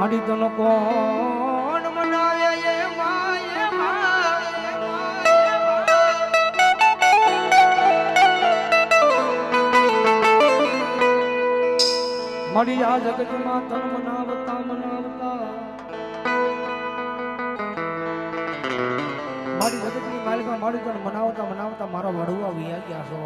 મારી તનો કોણ મનાવે એ માય મારી આ જગતમાં તન મનાવતા મનાવતા. મારી જગતની માલિકા મારી તન મનાવતા મનાવતા મારા વડવા વિયા ગયા છો.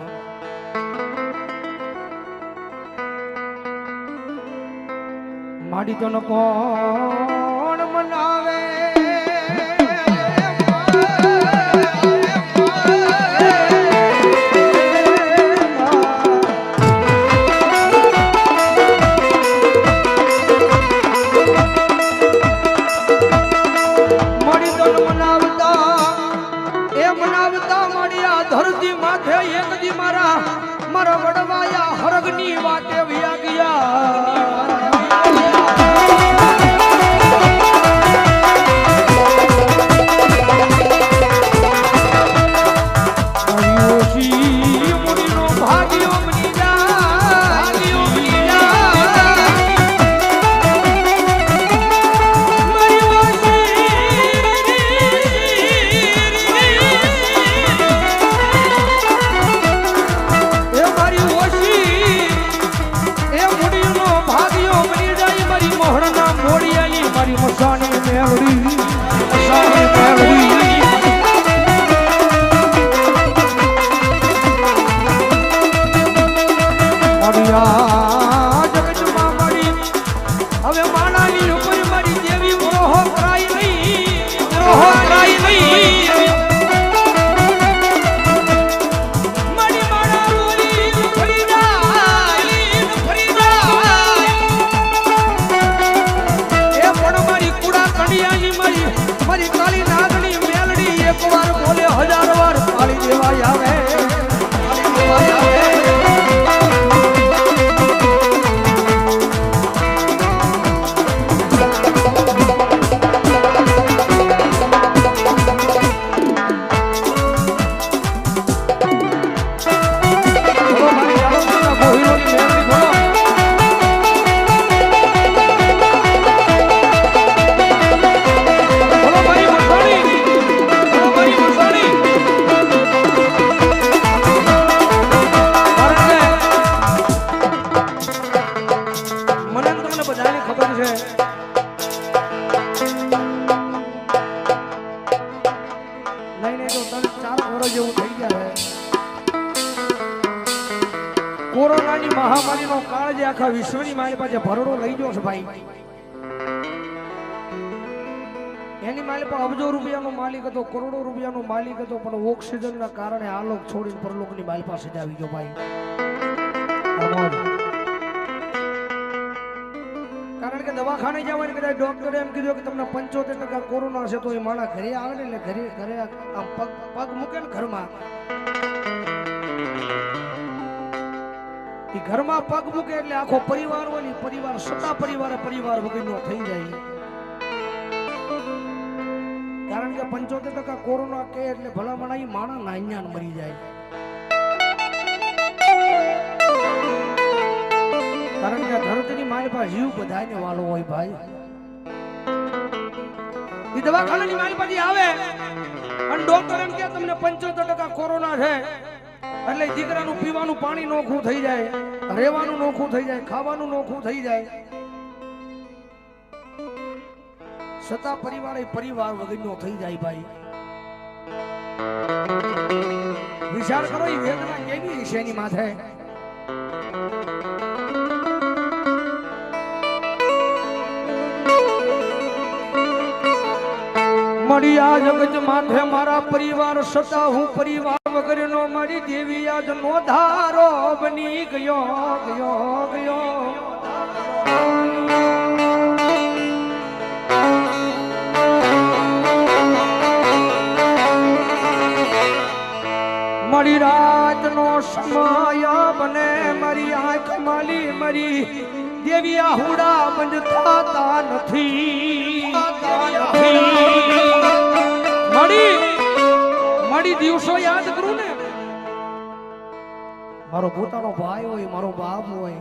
માડી તો કોણ મનાવે? નહીં નહીં ત્રણ ચાર વર્ષ જેવું થઈ જે આખા વિશ્વની મારી પાસે ભરડો લઈ ગયો છે ભાઈ. એની માલિક પણ અબજો રૂપિયાનો માલિક હતો, કરોડો રૂપિયાનો માલિક હતો, પણ ઓક્સિજનના કારણે આ લોક છોડીને પરલોકની માલ પાસે જ આવી ગયો ભાઈ. કે દવાખાને જવાની કદાચ ડોક્ટરે એમ કીધું કે તમને પંચોતેર ટકા કોરોના છે તો એ માણા ઘરે આવે ને ઘરે ઘરે આમ પગ પગ મૂકે ને ઘરમાં. ઘરમાં પગ મૂકે એટલે આખો પરિવાર હોય ને પરિવાર સતા પરિવારે પરિવાર વગરનો થઈ જાય. કારણ કે પંચોતેર ટકા કોરોના કે એટલે ભલામણ ઈ માણસ નાન્યાન મરી જાય. કારણ કે ધરતીની મારી પાસે જીવ બધાને વાલો હોય ભાઈ. ઈ દવાખાનાની મારી પાસે આવે અને ડોક્ટર એમ કે તમને પંચોતેર ટકા કોરોના છે. એટલે દીકરાનું પીવાનું પાણી નોખું થઈ જાય, રહેવાનું નોખું થઈ જાય, ખાવાનું નોખું થઈ જાય. છતાં પરિવાર એ પરિવાર વગરનો થઈ જાય ભાઈ. વિચાર કરો એ વેદના કેવી એની માથે? મળી આ જગત માથે મારા પરિવાર સતા હું પરિવાર વગરનો મારી દેવી આજ નો ધારો બની ગયો ગયો ગયો. મારી રાતનો સમય બને, મારી આંખ માલી, મારી દેવી આહુડા બંધ થતા નથી. મળી દિવસો યાદ કરું ને. મારો પોતાનો ભાઈ હોય મારો બાપ હોય.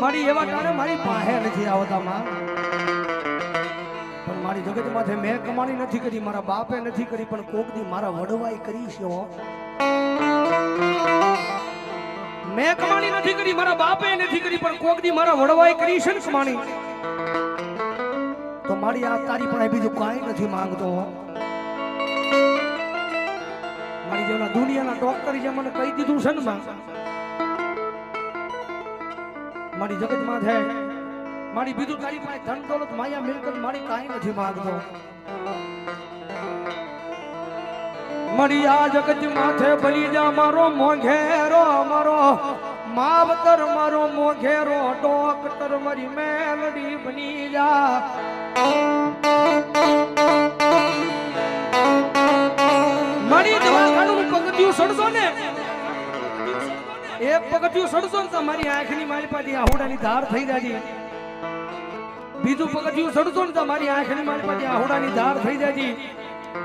મારી એવા કારણે મારી પાસે નથી આવતા માં. પણ મારી જગત માથે મેં કમાણી નથી કરી મારા બાપે નથી કરી પણ કોક દી મારા વડવાઈ કરી છે મેં કમાણી નથી કરી મારા બાપે નથી કરી પણ કોક દી મારા વડવાઈ કરી છે ને કમાણી. તો મારી આ તારી પણ બીજું કાંઈ નથી માંગતો. મારી જેવના દુનિયાના ડોક્ટરે જે મને કહી દીધું છે ને માં, મારી જગતમાં છે. મારી બીજું તારી પાસે ધન દોલત માયા મિલકત મારી કાંઈ નથી માંગતો. મારી આ જગત માથે બલી જા, મારો મોઘેરો, મારો માવતર, મારો મોઘેરો, ડોક્ટર મારી મેલડી બની જા. મારી દવાખાનું પગથિયું સડશો ને? એક પગથિયું સડશો ને તો મારી આંખની પાડી આહુડાની ધાર થઈ જાય બીજું પગથિયું સડશો ને આંખની મારી પાછી આહુડાની ધાર થઈ જાય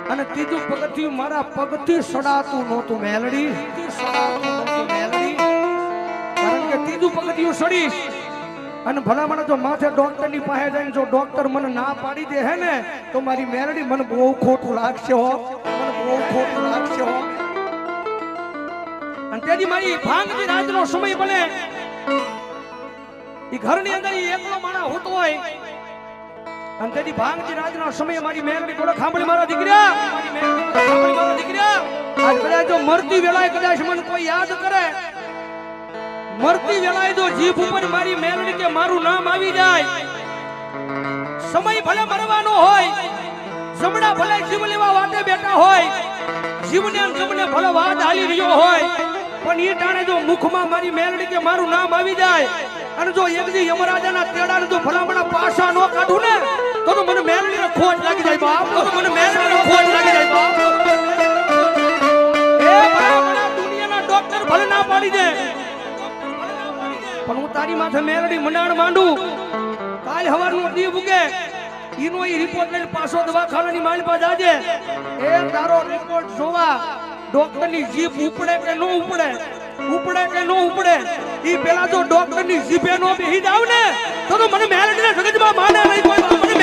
અને ત્રીજું પગથિયું મારા પગથી સડાતું નહોતું મેલડી. કારણ પગથિયું સડીશ. અને ભલામણ જો માથે ડોક્ટરની પાસે જઈને જો ડોક્ટર મને ના પાડી દે હે ને, તો મારી મેલડી મને બહુ ખોટું લાગશે હો. મને બહુ ખોટું લાગશે હો. અને તેથી મારી ભાંગની રાતનો સમય બને. એ ઘરની અંદર એકલો માણા હોતો હોય. અને તેથી ભાંગજી રાજનો સમય મારી મેલડી બોલો ખાંભળી મારા દીકરા મારી દીકરા. આજ જો મરતી વેળાએ કદાચ મને કોઈ યાદ કરે, મરતી વેળાએ જો જીભ ઉપર મારી મેલડી કે મારું નામ આવી જાય, સમય ભલે મરવાનો હોય, જમણા ભલે જીવ લેવા વાટે બેઠા હોય, જીવને જમને ભલે વાત હાલી રહ્યો હોય, પણ એ ટાણે જો મુખમાં મારી મેલડી કે મારું નામ આવી જાય અને જો એક દી યમરાજાના તેડાને જો ભલામણા પાસા નો કાઢું ને, તો તો મને મેલડીને ખોટ લાગી જાય બાપ. તો મને મેલડીને ખોટ લાગી જાય બાપ. એ ભલામણા દુનિયાના ડોક્ટર ભલે ના પાડી દે. પણ હું તારી માથે મેલડી મંડાણ માંડું. કાલ હવારનો દી ઉગે ઈનો ઈ રિપોર્ટ લઈને પાછો દવાખાનાની માલ પા જાજે. એ તારો રિપોર્ટ જોવા ડોક્ટરની જીભ ઉપડે કે નો ઉપડે? ઉપડે કે નો ઉપડે? ઈ પેલા જો ડોક્ટરની જીભે નો બેહી જાવ ને, તો મને મેલડીના જગતમાં માને નહીં કોઈ મને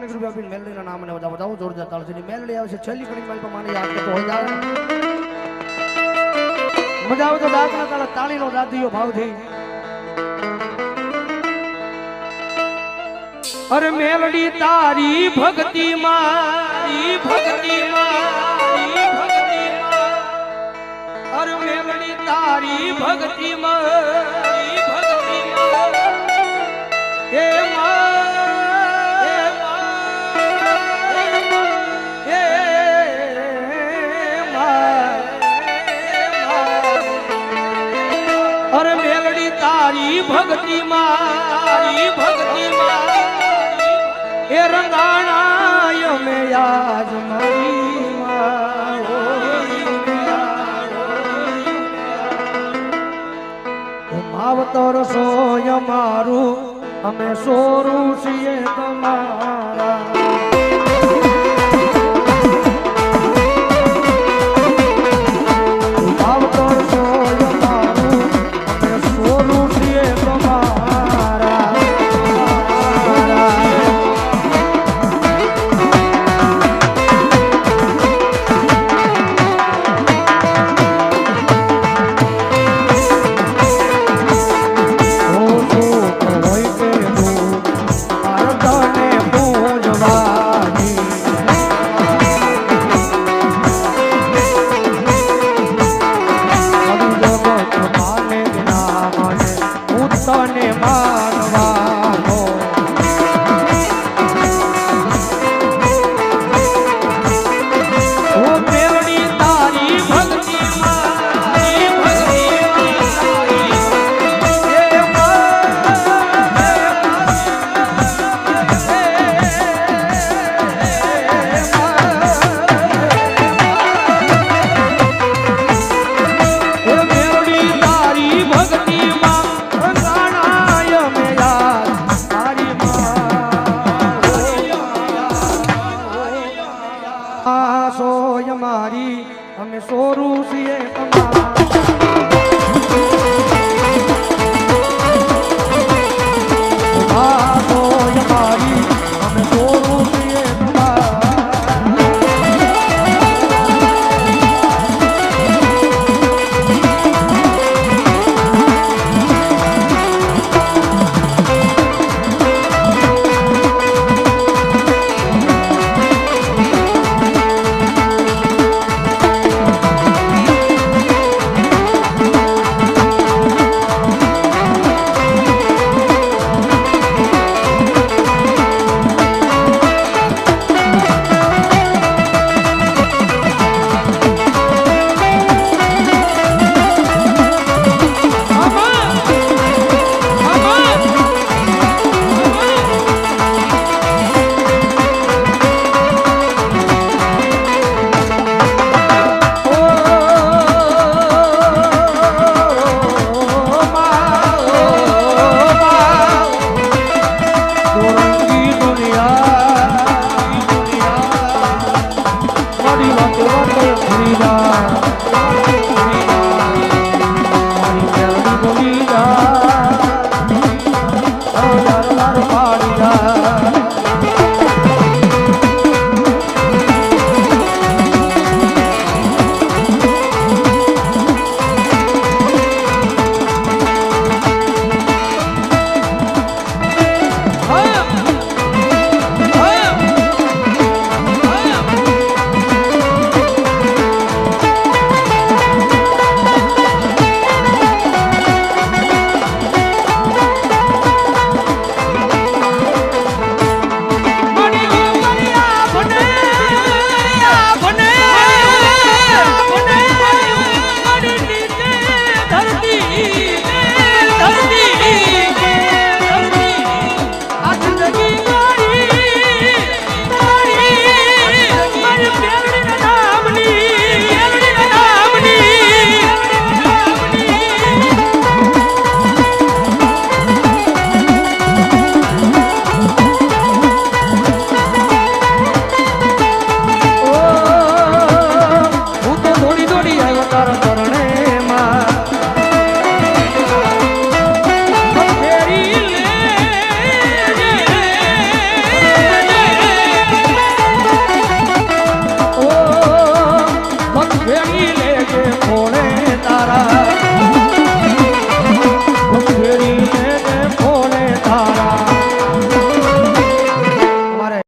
ની રૂપિયા આપીને મેલડીના નામને બધા બતાવો. જોરદાર તાળ છે મેલડી આવશે છેલ્લી કડી મારી પર યાદ કરતો હોય મજા આવે તો દાંતના તાળા તાળીનો દાદીઓ ભાવથી. અરે મેલડી તારી ભક્તિ મારી ભક્તિ મારી, ભક્તિ અરે મેલડી તારી ભક્તિ મારી, ભક્તિ એ માં ભક્તિ મારી ભક્તિ એ રંગાણાય મે યાદ મારી માં માવતર સોય મારું અમે સોરું છીએ તમારા.